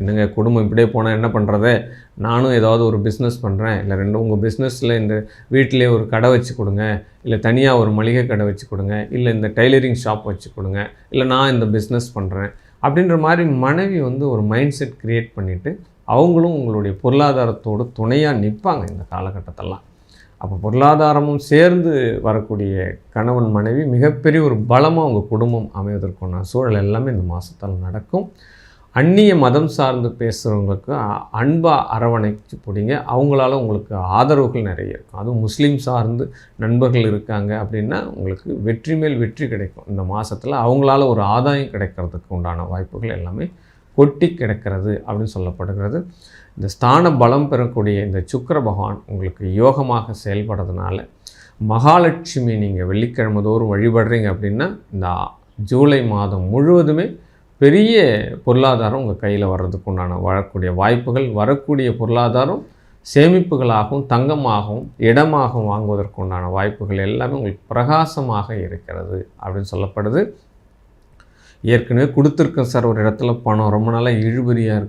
என்னங்க குடும்பம் இப்படியே போனால் என்ன பண்ணுறது நானும் ஏதாவது ஒரு பிஸ்னஸ் பண்ணுறேன் இல்லை ரெண்டு உங்கள் பிஸ்னஸில் இந்த வீட்டிலே ஒரு கடை வச்சு கொடுங்க. இல்லை தனியாக ஒரு மளிகை கடை வச்சு கொடுங்க. இல்லை இந்த டைலரிங் ஷாப் வச்சு கொடுங்க. இல்லை நான் இந்த பிஸ்னஸ் பண்ணுறேன் அப்படின்ற மாதிரி மனைவி வந்து ஒரு மைண்ட் செட் க்ரியேட் பண்ணிவிட்டு அவங்களும் உங்களுடைய பொருளாதாரத்தோடு துணையாக நிற்பாங்க இந்த காலகட்டத்தெல்லாம். அப்போ பொருளாதாரமும் சேர்ந்து வரக்கூடிய கணவன் மனைவி மிகப்பெரிய ஒரு பலமாக உங்கள் குடும்பம் அமைவதற்கான சூழல் எல்லாமே இந்த மாதத்தால் நடக்கும். அந்நிய மதம் சார்ந்து பேசுகிறவங்களுக்கு அன்பாக அரவணைச்சு பிடிங்க அவங்களால உங்களுக்கு ஆதரவுகள் நிறைய இருக்கும். அதுவும் முஸ்லீம் சார்ந்து நண்பர்கள் இருக்காங்க அப்படின்னா உங்களுக்கு வெற்றி மேல் வெற்றி கிடைக்கும். இந்த மாதத்தில் அவங்களால ஒரு ஆதாயம் கிடைக்கிறதுக்கு உண்டான வாய்ப்புகள் எல்லாமே கொட்டி கிடக்கிறது அப்படின்னு சொல்லப்படுகிறது. இந்த ஸ்தான பலம் பெறக்கூடிய இந்த சுக்கர பகவான் உங்களுக்கு யோகமாக செயல்படுறதுனால மகாலட்சுமி நீங்கள் வெள்ளிக்கிழமை தோறும் வழிபடுறீங்க அப்படின்னா இந்த ஜூலை மாதம் முழுவதுமே பெரிய பொருளாதாரம் உங்கள் கையில் வர்றதுக்கு உண்டான வரக்கூடிய வாய்ப்புகள் வரக்கூடிய பொருளாதாரம் சேமிப்புகளாகவும் தங்கமாகவும் இடமாகவும் வாங்குவதற்கு உண்டான வாய்ப்புகள் எல்லாமே உங்களுக்கு பிரகாசமாக இருக்கிறது அப்படின்னு சொல்லப்படுது. ஏற்கனவே கொடுத்துருக்கேன் சார் ஒரு இடத்துல பணம். ரொம்ப நாளாக இழுபறியாக இருக்குது